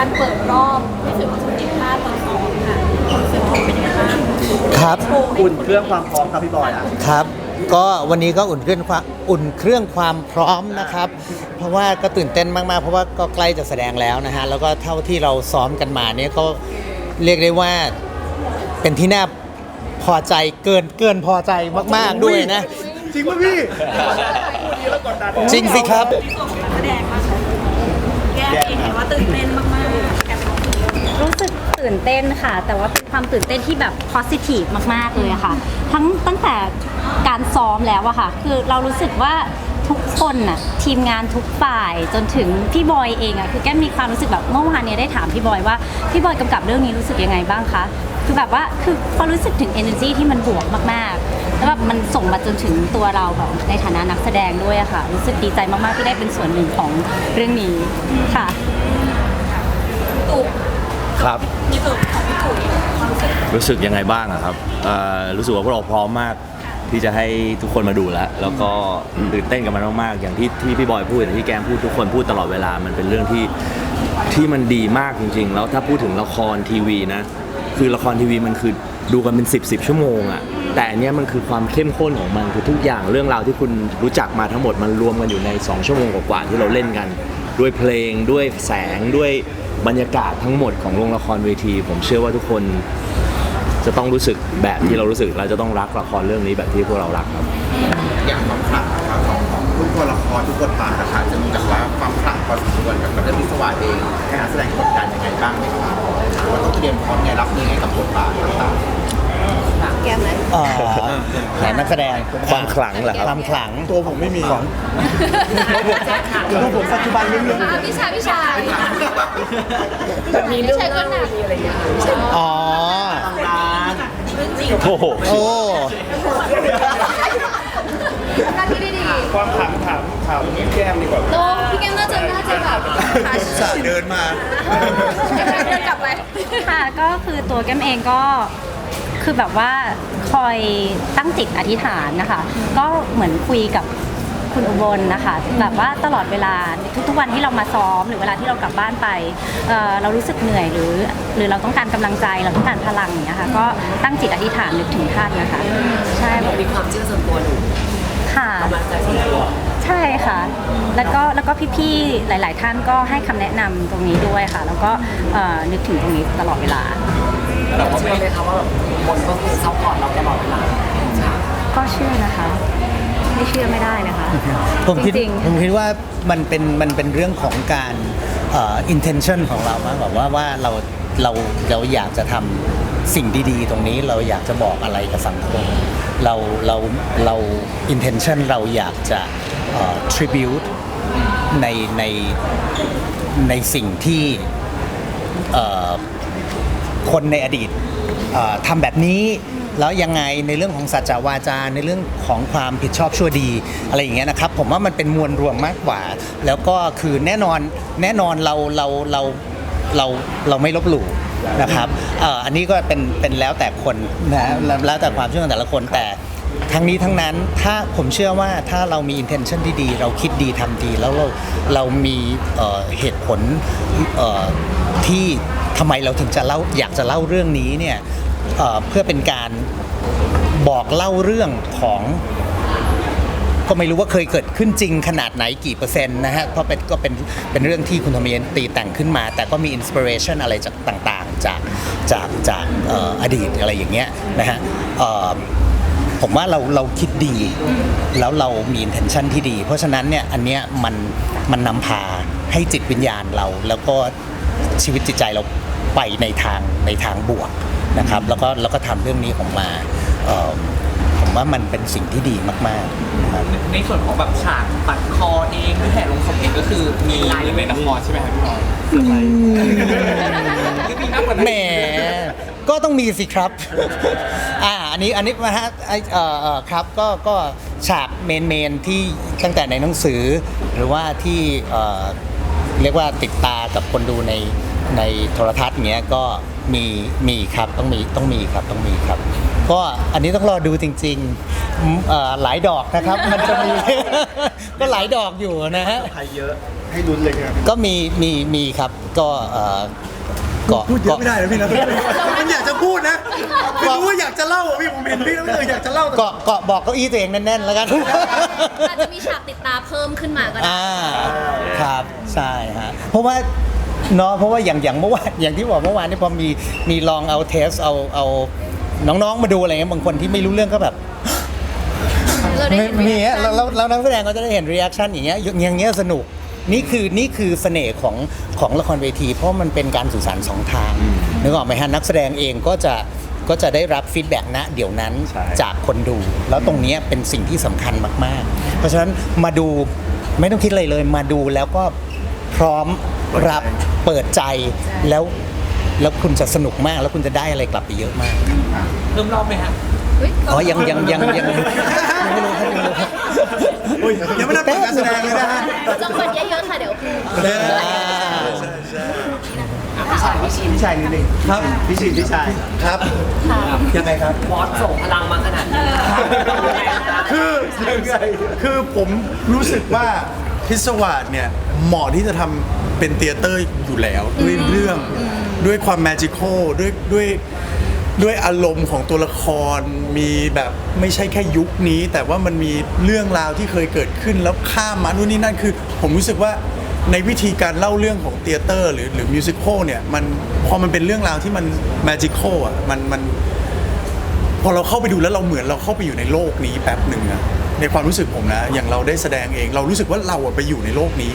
การเปิดรอบที่ถือว่าสุดที่พลาดตอนซ้อมค่ะความรู้สึกเป็นยังไงบ้างครับ โชว์อุ่นเครื่องความพร้อมครับพี่บอยอะ ครับ ก็วันนี้ก็อุ่นเครื่องความอุ่นเครื่องความพร้อมนะครับ เพราะว่าก็ตื่นเต้นมากๆ เพราะว่าก็ใกล้จะแสดงแล้วนะฮะ แล้วก็เท่าที่เราซ้อมกันมาเนี่ยก็เรียกได้ว่าเป็นที่น่าพอใจเกินเกินพอใจมากๆด้วยนะ จริงป่ะพี่ดีแล้วกดดัน จริงสิครับ ที่ส่งนักแสดงมากแก้เองเห็นว่าตื่นเต้นมากๆกับ รู้สึก ตื่นเต้นค่ะ แต่ว่าเป็นความตื่นเต้นที่แบบ positive มาก ๆ เลยอะค่ะ ทั้งตั้งแต่การซ้อมแล้วอะค่ะ คือเรารู้สึกว่าทุกคนน่ะทีมงานทุกฝ่ายจนถึงพี่บอยเองอะคือแก้มมีความรู้สึกแบบเมื่อวานเนี้ได้ถามพี่บอยว่าพี่บอยกำกับเรื่องนี้รู้สึกยังไงบ้างคะคือแบบว่าคือพอรู้สึกถึง energy ที่มันบวกมากๆแล้วแบบมันส่งมาจนถึงตัวเราแบบในฐานะนักแสดงด้วยอะค่ะ รู้สึกดีใจมากๆที่ได้เป็นส่วนหนึ่งของเรื่องนี้ค่ะ ครับที่สุดของพี่ตู่ความรู้สึกรู้สึกยังไงบ้างอะครับเอ่อรู้สึกว่าพวกเราพร้อมมาก ที่จะให้ทุกคนมาดูแล้ว แล้วก็ตื่นเต้นกับมันมากๆ อย่างที่ที่พี่บอยพูดอย่างที่แกมพูดทุกคนพูดตลอดเวลา มันเป็นเรื่องที่ที่มันดีมากจริง ๆ แล้วถ้าพูดถึงละครทีวีนะ คือละครทีวีมันคือดูกันเป็น 10บสชั่วโมงอะแต่อันเนี้ยมันคือความเข้มข้นของมันคือทุกอย่างเรื่องราวที่คุณรู้จักมาทั้งหมดมันรวมกันอยู่ใน 2 ชั่วโมงกว่าๆที่เราเล่นกัน ด้วยเพลงด้วยแสงด้วย บรรยากาศทั้งหมดของโรงละครเวที ผมเชื่อว่าทุกคนจะต้องรู้สึกแบบที่เรารู้สึกเราจะต้องรักละครเรื่องนี้แบบที่พวกเรารักครับ อย่างความขลังนะครับของของทุกตัวละครทุกบทบาทนะคะจะมีแบบว่าความขลังพอสมควรกับกับเรื่องพิศวาสเองให้นักแสดงกดดันยังไงบ้างไหมครับว่าต้องเตรียมพร้อมไงรับมือไงกับบทบาทต่าง เอ่อไหนนักแสดงความขลังเหรอครับ ความขลังๆตัวผมไม่มีของตัวผมปัจจุบันเรื่องพี่ชายพี่ชายมีเรื่องพี่ชายก็หนักอ๋อเรื่องจริงโอ้โหโอ้หน้าที่ได้ดีความขลังถามถามแก้มดีกว่าโน้พี่แก้มน่าจะน่าจะแบบหาสายเดินมาเดินกลับไปค่ะก็คือตัวแก้มเองก็ คือแบบว่าคอยตั้งจิตอธิษฐานนะคะ ก็เหมือนคุยกับคุณอุบลนะคะแบบว่าตลอดเวลาทุกๆวันที่เรามาซ้อมหรือเวลาที่เรากลับบ้านไปเอ่อเรารู้สึกเหนื่อยหรือ หรือเราต้องการกำลังใจเราต้องการพลังอย่างเงี้ยค่ะก็ตั้งจิตอธิษฐานนึกถึงท่านนะคะใช่แบบมีความเชื่อส่วนตัวหนูค่ะกำลังใจส่วนตัวใช่ค่ะ แล้วก็แล้วก็พี่ๆหลาย ๆ ท่านก็ให้คำแนะนำตรงนี้ด้วยค่ะ แล้วก็เอ่อนึกถึงตรงนี้ตลอดเวลาแต่ว่าเชื่อไหมคะว่าแบบคนก็คือซัพพอร์ตเราตลอดเวลาค่ะก็เชื่อนะคะ ไม่เชื่อไม่ได้นะคะ ผมคิดจริงผมคิดว่ามันเป็นมันเป็นเรื่องของการเอ่อ intention ของเรามากกว่าว่าว่าเราเราเราอยากจะทำสิ่งดีๆ ตรงนี้เราอยากจะบอกอะไรกับสังคม เราเราเรา intention เราอยากจะเอ่อ tribute ในในในสิ่งที่เอ่อ คนในอดีตเอ่อทำแบบนี้แล้วยังไงในเรื่องของสัจจวาจาในเรื่องของความผิดชอบชั่วดีอะไรอย่างเงี้ยนะครับ ผมว่ามันเป็นมวลรวมมากกว่า แล้วก็คือแน่นอนแน่นอนเราเราเราเราเราไม่ลบหลู่นะครับเอ่ออันนี้ก็เป็นเป็นแล้วแต่คนนะแล้วแล้วแต่ความเชื่อของแต่ละคนแต่ ทั้งนี้ทั้งนั้นถ้าผมเชื่อว่าถ้าเรามี intention ที่ดี เราคิดดีทำดี แล้วเราเรามีเอ่อเหตุผลเอ่อที่ทำไมเราถึงจะเล่าอยากจะเล่าเรื่องนี้เนี่ยเอ่อเพื่อเป็นการบอกเล่าเรื่องของก็ไม่รู้ว่าเคยเกิดขึ้นจริงขนาดไหนกี่เปอร์เซ็นต์นะฮะ เพราะเป็นก็เป็นเป็นเรื่องที่คุณธรรมเยนตีแต่งขึ้นมา แต่ก็มีอินสปิเรชันอะไรจากต่างๆ จากจากจากเอ่ออดีตอะไรอย่างเงี้ยนะฮะเอ่อ ผมว่าเราเราคิดดี แล้วเรามี intention ที่ดี เพราะฉะนั้นเนี่ยอันเนี้ยมันมันนำพาให้จิตวิญญาณเรา แล้วก็ชีวิตจิตใจเราไปในทางในทางบวกนะครับแล้วก็แล้วก็ทำเรื่องนี้ออกมาเอ่อผมว่ามันเป็นสิ่งที่ดีมากๆนะครับ ในส่วนของแบบฉากปัดคอเองหรือแผ่ลงศพเองก็คือมีในละครใช่ไหมครับพี่บอยหรือมีมากกว่านั้น แหม ก็ต้องมีสิครับ อ่า อันนี้ อันนี้นะฮะไอเอ่อเอ่อครับ ก็ ก็ฉากเมนเมนที่ตั้งแต่ในหนังสือ หรือว่าที่เอ่อเรียกว่าติดตากับคนดูใน ในโทรทัศน์เงี้ย ก็มี มีครับ ต้องมี ต้องมีครับ ต้องมีครับ ก็อันนี้ต้องรอดูจริงๆอืมเอ่อหลายดอกนะครับ มันจะมี ก็หลายดอกอยู่นะฮะ ใครเยอะให้ลุ้นเลยครับ ก็มีมีมีครับก็เอ่อ ก็พูดเยก็อะไม่ได้นะพี่นะมันอยากจะพูดนะไม่รู้ว่าอยากจะเล่าอะพี่ผมเห็นพี่แล้วเอออยากจะเล่าแต่เกาะเกาะบอกเก้าอี้ตัวเองแน่นๆแล้วกันอาจจะมีฉากติดตาเพิ่มขึ้นมาก็ได้อ่าครับใช่ฮะเพราะว่าเนาะเพราะว่าอย่างอย่างเมื่อวานอย่างที่บอกเมื่อวานนี่พอมีมีลองเอาเทสเอาเอาน้องๆมาดูอะไรเงี้ยบางคนที่ไม่รู้เรื่องก็แบบเราได้เห็นมีฮะ reaction แล้วแล้วแล้วนักแสดงก็จะได้เห็นรีแอคชั่นอย่างเงี้ยอย่างเงี้ยสนุก นี่คือนี่คือเสน่ห์ของของละครเวที เพราะมันเป็นการสื่อสารสองทางนึกออกไหมฮะนักแสดงเองก็จะก็จะได้รับฟีดแบ็กนะเดี๋ยวนั้นใช่ จากคนดู แล้วตรงเนี้ยเป็นสิ่งที่สำคัญมาก ๆ เพราะฉะนั้นมาดูไม่ต้องคิดอะไรเลย มาดูแล้วก็พร้อมรับเปิดใจแล้วแล้วคุณจะสนุกมาก แล้วคุณจะได้อะไรกลับไปเยอะมากเพิ่มรอบไหมฮะ เฮ้ยอ๋อยังยังยังยังยังไม่รู้ครับยังไม่รู้ครับ อุ๊ยยังไม่ได้เปิดการแสดงเลยนะฮะจังหวัดเยอะๆค่ะเดี๋ยวครูพี่ชายพี่ชินพี่ชายนิดนึงครับพี่ชินพี่ชายครับยังไงครับบอสส่งพลังมาขนาดนี้คือคือผมรู้สึกว่าพิศวาสเนี่ยเหมาะที่จะทำเป็นเตียเตอร์อยู่แล้วด้วยเรื่องด้วยความแมจิคอลด้วยด้วย ด้วยอารมณ์ของตัวละครมีแบบไม่ใช่แค่ยุคนี้ แต่ว่ามันมีเรื่องราวที่เคยเกิดขึ้นแล้วข้ามมานู่นนี่นั่นคือ ผมรู้สึกว่าในวิธีการเล่าเรื่องของเตียเตอร์หรือหรือมิวสิควลเนี่ยมันพอมันเป็นเรื่องราวที่มันแมจิคอลอะมันมันพอเราเข้าไปดูแล้วเราเหมือนเราเข้าไปอยู่ในโลกนี้แป๊บหนึ่งอะในความรู้สึกผมนะ อย่างเราได้แสดงเอง เรารู้สึกว่าเราอะไปอยู่ในโลกนี้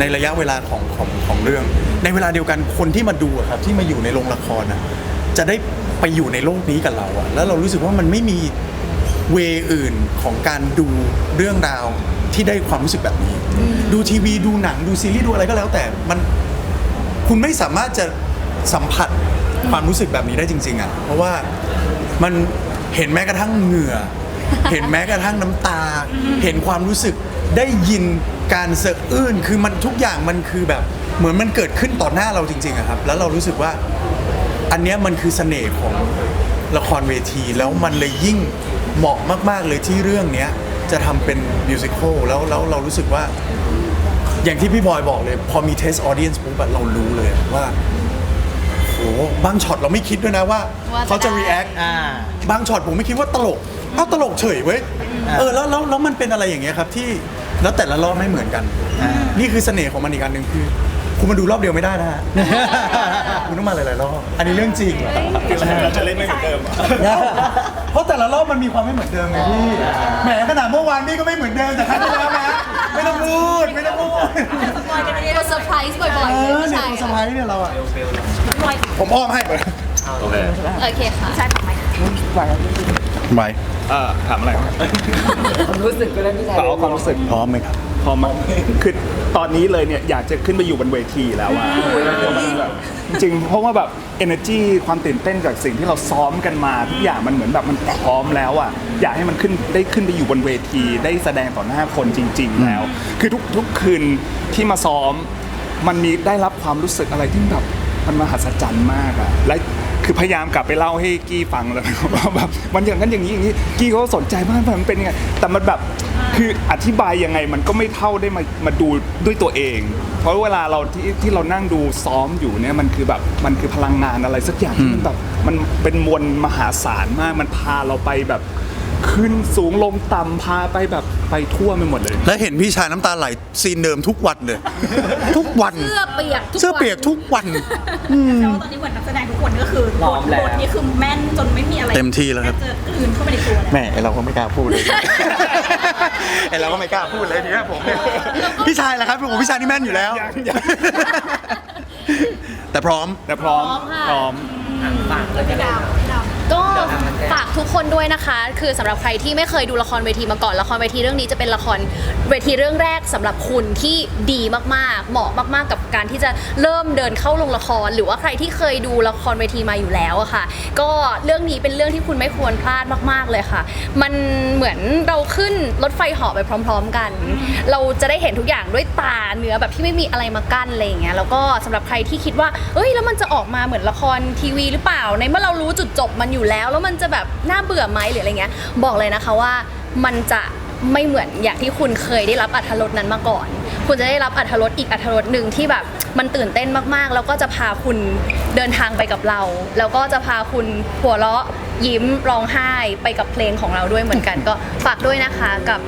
ในระยะเวลาของของของเรื่อง ในเวลาเดียวกันคนที่มาดูอะครับที่มาอยู่ในโรงละครอะจะได้ ไปอยู่ในโลกนี้กับเราอะแล้วเรารู้สึกว่ามันไม่มีเวอื่นของการดูเรื่องราวที่ได้ความรู้สึกแบบนี้ ดูทีวีดูหนังดูซีรีส์ดูอะไรก็แล้วแต่มันคุณไม่สามารถจะสัมผัสความรู้สึกแบบนี้ได้จริง ๆอะเพราะว่ามันเห็นแม้กระทั่งเหงื่อ เห็นแม้กระทั่งน้ำตา เห็นความรู้สึกได้ยินการสะอื้นคือมันทุกอย่างมันคือแบบเหมือนมันเกิดขึ้นต่อหน้าเราจริงๆอะครับ แล้วเรารู้สึกว่า อันเนี้ยมันคือเสน่ห์ของละครเวที แล้วมันเลยยิ่งเหมาะมากๆเลยที่เรื่องเนี้ยจะทำเป็นมิวสิควลแล้วแล้วเรารู้สึกว่า อย่างที่พี่บอยบอกเลย พอมีเทสออเดียนส์ปุ๊บอะเรารู้เลยว่าโหบางช็อตเราไม่คิดด้วยนะว่า ว่าจะเขาจะได้ react อ่า บางช็อตผมไม่คิดว่าตลก เอ้าตลกเฉยเว้ยอ่าเออแล้วแล้วแล้วมันเป็นอะไรอย่างเงี้ยครับที่แล้วแต่ละรอบไม่เหมือนกัน อ่านี่คือเสน่ห์ของมันอีกอันหนึ่งคือ คุณมาดูรอบเดียวไม่ได้นะฮะ คุณต้องมาหลายๆรอบ อันนี้เรื่องจริงเราจะเล่นไม่เหมือนเดิมเพราะแต่ละรอบมันมีความไม่เหมือนเดิมไงพี่ แหมขนาดเมื่อวานนี่ก็ไม่เหมือนเดิมแต่ครั้งที่แล้วนะไม่ต้องพูดไม่ต้องพูดตัวเซอร์ไพรส์บ่อยเอๆเลยอพี่เนี่ยชายตัวสะพ้ายเนี่ยเราอะผมอ้อมให้ไปโอเคโอเคค่ะใช่ไหมไปเอ่อถามอะไรครับความรู้สึกก็ได้พี่ชายขอความรู้สึกพร้อมไหมครับ พอมาคือตอนนี้เลยเนี่ยอยากจะขึ้นไปอยู่บนเวทีแล้วอะจริงๆเพราะว่าแบบ energy ความตื่นเต้นจากสิ่งที่เราซ้อมกันมาทุกอย่างมันเหมือนแบบมันพร้อมแล้วอะอยากให้มันขึ้นได้ขึ้นไปอยู่บนเวที ได้แสดงต่อหน้าคนจริง ๆ แล้ว คือทุกทุกคืนที่มาซ้อม มันมีได้รับความรู้สึกอะไรที่แบบมันมหัศจรรย์มากอะและ คือพยายามกลับไปเล่าให้กี้ฟังแล้วว่าแบบมันอย่างนั้นอย่างนี้อย่างนี้กี้เขาก็สนใจมากว่ามันเป็นยังไงแต่มันแบบคืออธิบายยังไงมันก็ไม่เท่าได้มามาดูด้วยตัวเอง เพราะเวลาเราที่ที่เรานั่งดูซ้อมอยู่เนี่ยมันคือแบบมันคือพลังงานอะไรสักอย่างที่มันแบบมันเป็นมวลมหาศาลมากมันพาเราไปแบบขึ้นสูงลงต่ำพาไปแบบ ไปทั่วไปหมดเลย แล้วเห็นพี่ชายน้ำตาไหลซีนเดิมทุกวันเลย ทุกวันเสื้อเปียกทุกวันเสื้อเปียกทุกวันแต่ว่าตอนนี้เหมือนนักแสดงทุกคนก็คือพร้อมแล้ว บทนี้คือแม่นจนไม่มีอะไรเต็มที่แล้วครับ จะกลืนเข้าไปในตัวแล้วแม่ไอเราก็ไม่กล้าพูดเลย ไอเราก็ไม่กล้าพูดเลยทีนี้ผมเนี่ยพี่ชายแหละครับผมพี่ชายนี่แม่นอยู่แล้วยังยังแต่พร้อม แต่พร้อม พร้อมค่ะพร้อมฝากเลยพี่ดาว ก็ฝากทุกคนด้วยนะคะ คือสำหรับใครที่ไม่เคยดูละครเวทีมาก่อนละครเวทีเรื่องนี้จะเป็นละครเวทีเรื่องแรกสำหรับคุณที่ดีมากๆ เหมาะมาก ๆ กับการที่จะเริ่มเดินเข้าโรงละคร หรือว่าใครที่เคยดูละครเวทีมาอยู่แล้วอะค่ะ ก็เรื่องนี้เป็นเรื่องที่คุณไม่ควรพลาดมาก ๆเลยค่ะ มันเหมือนเราขึ้นรถไฟเหาะไปพร้อม ๆ กัน เราจะได้เห็นทุกอย่างด้วยตาเนื้อแบบที่ไม่มีอะไรมากั้นอะไรอย่างเงี้ยแล้วก็สำหรับใครที่คิดว่าเอ้ยแล้วมันจะออกมาเหมือนละครทีวีหรือเปล่าในเมื่อเรารู้จุดจบมันอยู่อยู่แล้ว แล้วมันจะแบบน่าเบื่อไหมหรืออะไรเงี้ย บอกเลยนะคะว่ามันจะไม่เหมือนอย่างที่คุณเคยได้รับอัธรสนั้นมาก่อน คุณจะได้รับอัธรสอีกอัธรสหนึ่งที่แบบมันตื่นเต้นมากๆ แล้วก็จะพาคุณเดินทางไปกับเรา แล้วก็จะพาคุณหัวเราะยิ้มร้องไห้ไปกับเพลงของเราด้วยเหมือนกัน ก็ฝากด้วยนะคะกับ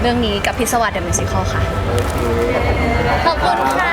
เรื่องนี้กับพิศวาสเดอะมิวสิคอลค่ะ ขอบคุณค่ะ